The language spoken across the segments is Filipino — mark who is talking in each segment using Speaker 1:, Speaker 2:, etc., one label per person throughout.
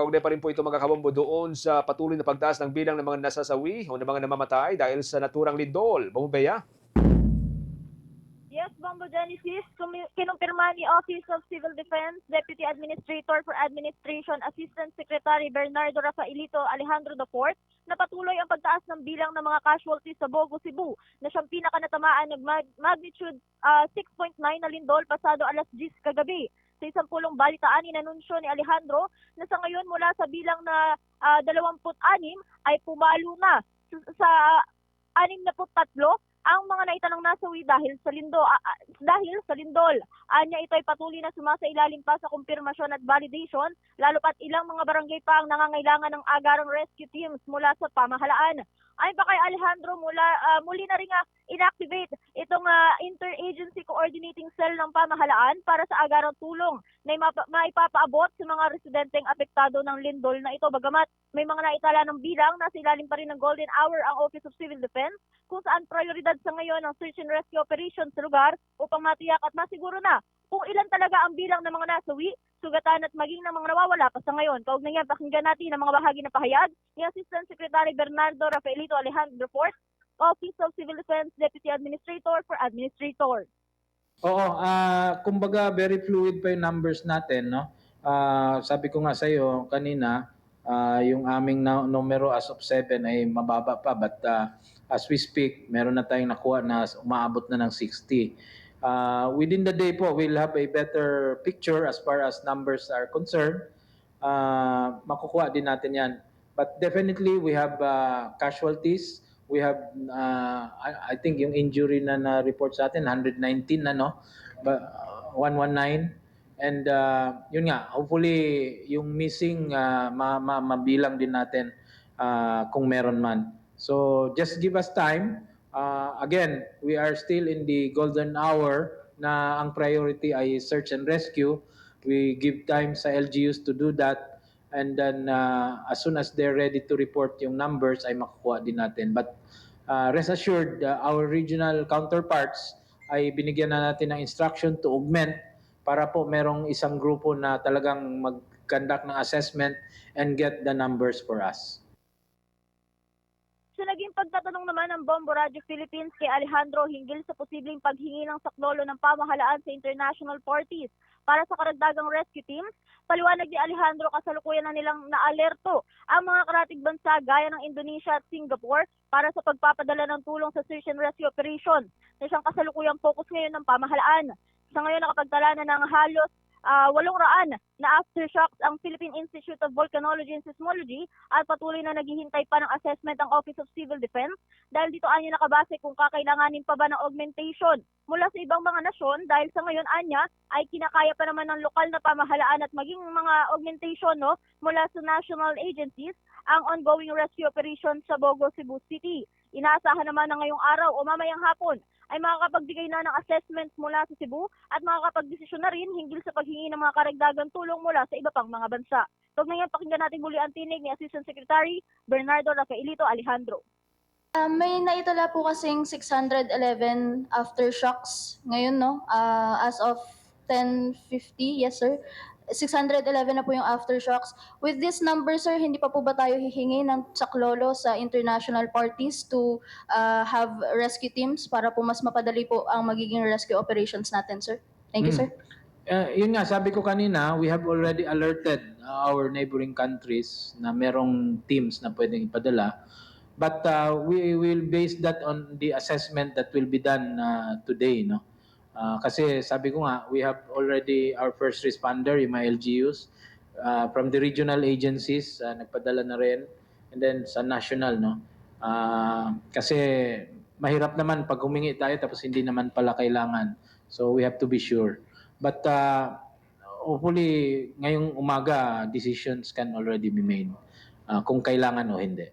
Speaker 1: Kaugnay pa rin po ito mga kabombo doon sa patuloy na pagtaas ng bilang ng mga nasasawi o ng mga namamatay dahil sa naturang lindol. Bumubaya.
Speaker 2: Yes, Bombo Genesis, kinumpirma ni Office of Civil Defense Deputy Administrator for Administration Assistant Secretary Bernardo Rafaelito Alejandro IV na patuloy ang pagtaas ng bilang ng mga casualties sa Bogo, Cebu na siyang pinakanatamaan ng mag- magnitude ah, 6.9 na lindol pasado alas 10 kagabi. Sa isang pulong balitaan, inanunsyo ni Alejandro na sa ngayon mula sa bilang na ah, 26 ay pumalo na sa, sa 63 ang mga naitanong nasawi dahil sa lindo ah, ah, dahil sa lindol. Anya ito ay patuloy na sumasailalim pa sa kumpirmasyon at validation lalo pat ilang mga barangay pa ang nangangailangan ng agarang rescue teams mula sa pamahalaan. Ayon pa kay Alejandro mula ah, muli na rin nga inactivate itong ah, interagency coordinating cell ng pamahalaan para sa agarang tulong na maipapaabot sa mga residenteng apektado ng lindol na ito. Bagamat may mga naitala ng bilang nasa ilalim pa rin ng golden hour ang Office of Civil Defense kung saan prioridad sa ngayon ang search and rescue operation sa lugar upang matiyak at masiguro na kung ilan talaga ang bilang ng mga nasawi, sugatan at maging ng mga nawawala pa sa ngayon. Kaugnay yan, pakinggan natin ang mga bahagi ng pahayag ni Assistant Secretary Bernardo Rafaelito Alejandro Fort, Office of Civil Defense Deputy Administrator for Administrator.
Speaker 3: Oo, ah kumbaga very fluid pa yung numbers natin, no? Ah, sabi ko nga sa iyo kanina, ah, yung aming na- numero as of 7 ay mababa pa but ah, as we speak, meron na tayong nakuha na umaabot na ng 60. Ah, within the day po, we'll have a better picture as far as numbers are concerned. Ah, makukuha din natin 'yan. But definitely we have ah, casualties. We have ah, I, I think yung injury na na-report sa atin 119 na no. Ba, 119 and ah, yun nga hopefully yung missing ah, ma, ma, mabilang din natin ah, kung meron man. So just give us time. Ah, again, we are still in the golden hour na ang priority ay search and rescue. We give time sa LGUs to do that and then uh, as soon as they're ready to report yung numbers ay makukuha din natin. But uh, rest assured, uh, our regional counterparts ay binigyan na natin ng instruction to augment para po merong isang grupo na talagang mag-conduct ng assessment and get the numbers for us.
Speaker 2: Sa naging pagtatanong naman ng Bombo Radio Philippines kay Alejandro hinggil sa posibleng paghingi ng saklolo ng pamahalaan sa international parties para sa karagdagang rescue teams, paliwanag ni Alejandro kasalukuyan na nilang naalerto ang mga karatig bansa gaya ng Indonesia at Singapore para sa pagpapadala ng tulong sa search and rescue operation na siyang kasalukuyang focus ngayon ng pamahalaan. Sa ngayon nakapagtala na ng halos ah, walong raan na aftershocks ang Philippine Institute of Volcanology and Seismology at patuloy na naghihintay pa ng assessment ang Office of Civil Defense dahil dito anya nakabase kung kakailanganin pa ba ng augmentation mula sa ibang mga nasyon dahil sa ngayon anya ay kinakaya pa naman ng lokal na pamahalaan at maging mga augmentation no mula sa national agencies ang ongoing rescue operation sa Bogo, Cebu City. Inaasahan naman na ngayong araw o mamayang hapon ay makakapagbigay na ng assessments mula sa Cebu at makakapagdesisyon na rin hinggil sa paghingi ng mga karagdagang tulong mula sa iba pang mga bansa. Tog na yan, pakinggan natin muli ang tinig ni Assistant Secretary Bernardo Rafaelito Alejandro.
Speaker 4: Ah, may naitala po kasing 611 aftershocks ngayon, no? Ah, as of 10.50, yes sir. 611 na po yung aftershocks. With this number, sir, hindi pa po ba tayo hihingi ng saklolo sa international parties to ah, have rescue teams para po mas mapadali po ang magiging rescue operations natin, sir? Thank you,
Speaker 3: Mm.
Speaker 4: sir.
Speaker 3: Uh, yun nga, sabi ko kanina, we have already alerted uh, our neighboring countries na merong teams na pwedeng ipadala. But uh, we will base that on the assessment that will be done uh, today, no? Uh, kasi sabi ko nga, we have already our first responder, yung mga LGUs, uh, from the regional agencies, uh, nagpadala na rin, and then sa national, no? Uh, kasi mahirap naman pag humingi tayo tapos hindi naman pala kailangan. So we have to be sure. But uh, hopefully, ngayong umaga, decisions can already be made uh, kung kailangan o hindi.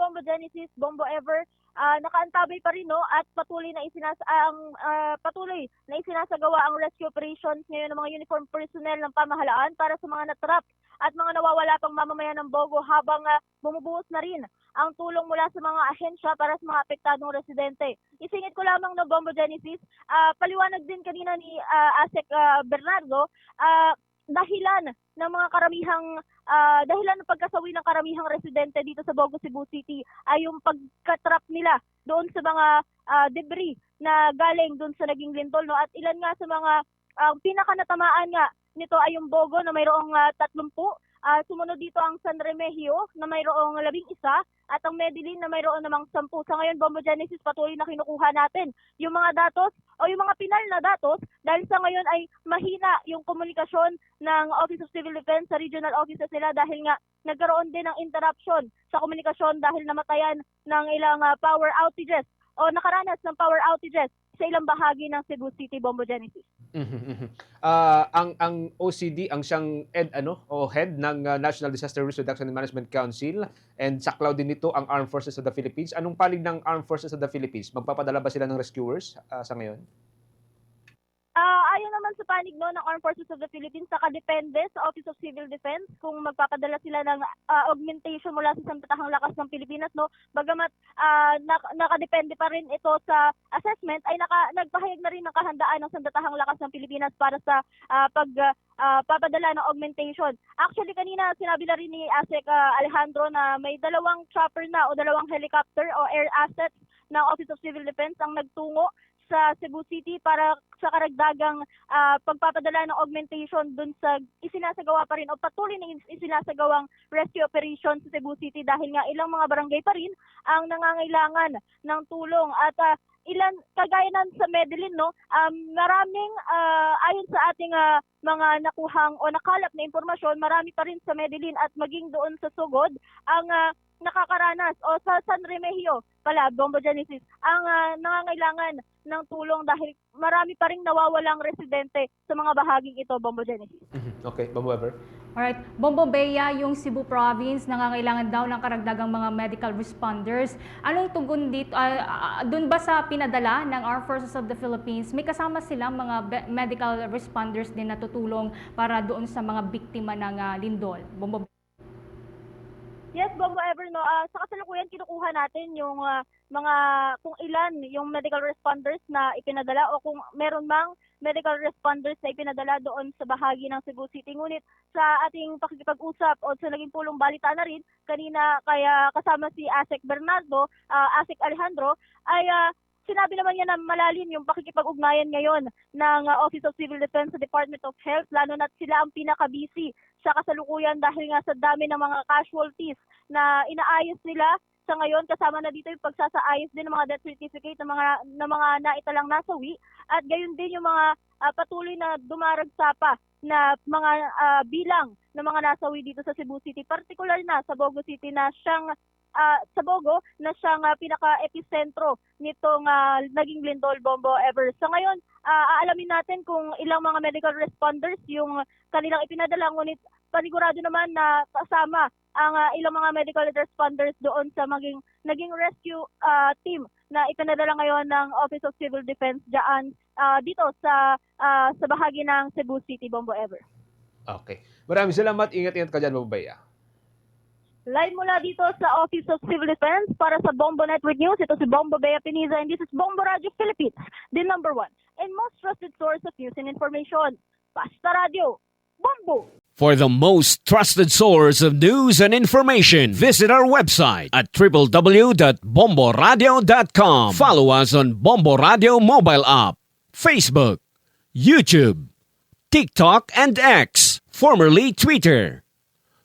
Speaker 2: Bombo Genesis, Bombo Ever, ah, nakaantabay pa rin no at patuloy na isinas ang ah, patuloy na isinasagawa ang rescue operations ngayon ng mga uniform personnel ng pamahalaan para sa mga natrap at mga nawawala pang mamamayan ng Bogo habang ah, bumubuhos na rin ang tulong mula sa mga ahensya para sa mga apektadong residente. Isingit ko lamang no Bombo Genesis, ah, paliwanag din kanina ni ah, Asek ah, Bernardo, ah, dahilan ng mga karamihang ah, dahilan ng pagkasawi ng karamihang residente dito sa Bogo Cebu City ay yung pagkatrap nila doon sa mga ah, debris na galing doon sa naging lindol no? At ilan nga sa mga ang pinakanatamaan nga nito ay yung Bogo na mayroong uh, 30 Ah, sumunod dito ang San Remigio na mayroong labing isa at ang Medellin na mayroon namang sampu. Sa ngayon, Bombo Genesis patuloy na kinukuha natin yung mga datos o yung mga pinal na datos dahil sa ngayon ay mahina yung komunikasyon ng Office of Civil Defense sa regional offices nila dahil nga nagkaroon din ng interruption sa komunikasyon dahil namatayan ng ilang ah, power outages o nakaranas ng power outages sa ilang bahagi ng Cebu City, Bombo Genesis.
Speaker 1: Mhm, mhm. Ah, ang ang OCD ang siyang ed ano o head ng ah, National Disaster Risk Reduction and Management Council and saklaw din nito ang Armed Forces of the Philippines. Anong palig ng Armed Forces of the Philippines? Magpapadala ba sila ng rescuers ah, sa ngayon?
Speaker 2: Ah, ayon naman sa panig no ng Armed Forces of the Philippines, nakadepende sa Office of Civil Defense kung magpapadala sila ng ah, augmentation mula sa Sandatahang Lakas ng Pilipinas no. Bagamat nak- nakadepende pa rin ito sa assessment ay naka, nagpahayag na rin ng kahandaan ng Sandatahang Lakas ng Pilipinas para sa ah, pag ah, papadala ng augmentation. Actually kanina sinabi na rin ni ASEC ah, Alejandro na may dalawang chopper na o dalawang helicopter o air assets ng Office of Civil Defense ang nagtungo sa Cebu City para sa karagdagang ah, pagpapadala ng augmentation dun sa isinasagawa pa rin o patuloy na is- isinasagawang rescue operation sa Cebu City dahil nga ilang mga barangay pa rin ang nangangailangan ng tulong. At ah, ilan kagaya ng sa Medellin no um, maraming ah, ayon sa ating ah, mga nakuhang o nakalap na impormasyon marami pa rin sa Medellin at maging doon sa Sugod ang ah, nakakaranas o sa San Remigio pala Bombo Genesis ang ah, nangangailangan ng tulong dahil marami pa ring nawawalang residente sa mga bahaging ito Bombo Genesis.
Speaker 1: Mhm. Okay, Bombo Ever.
Speaker 5: Alright, Bombobeya, yung Cebu Province, nangangailangan daw ng karagdagang mga medical responders. Anong tugon dito? ah, ah, doon ba sa pinadala ng Armed Forces of the Philippines, may kasama silang mga medical responders din na tutulong para doon sa mga biktima ng ah, lindol? Bombo
Speaker 2: Yes, Bombo Ever, no. Ah, sa kasalukuyan, kinukuha natin yung ah, mga, kung ilan yung medical responders na ipinadala o kung meron mang medical responders na ipinadala doon sa bahagi ng Cebu City. Ngunit sa ating pakikipag-usap o sa naging pulong balita na rin, kanina kaya kasama si Asek Bernardo, ah, Asek Alejandro, ay ah, sinabi naman niya na malalim yung pakikipag-ugnayan ngayon ng ah, Office of Civil Defense sa Department of Health, lalo na sila ang pinaka-busy sa kasalukuyan dahil nga sa dami ng mga casualties na inaayos nila. Sa ngayon kasama na dito yung pagsasaayos din ng mga death certificate ng mga ng mga naitalang nasawi. At gayon din yung mga ah, patuloy na dumaragsa pa na mga ah, bilang ng mga nasawi dito sa Cebu City. Particular na sa Bogo City na siyang ah, sa Bogo na siyang ah, pinaka-epicentro nitong ah, naging lindol bombo ever. Sa ngayon, ah, aalamin natin kung ilang mga medical responders yung kanilang ipinadala ngunit panigurado naman na kasama ang ah, ilang mga medical responders doon sa maging naging rescue ah, team na ipinadala ngayon ng Office of Civil Defense diyan ah, dito sa ah, sa bahagi ng Cebu City Bombo Ever.
Speaker 1: Okay. Maraming salamat. Ingat-ingat ka dyan, Bombo Beya.
Speaker 2: Live mula dito sa Office of Civil Defense para sa Bombo Network News. Ito si Bombo Bea Piniza and this is Bombo Radio Philippines, the number one and most trusted source of news and information. Basta Radio, Bombo!
Speaker 6: For the most trusted source of news and information, visit our website at www.bomboradio.com. Follow us on Bombo Radio mobile app, Facebook, YouTube, TikTok, and X, formerly Twitter.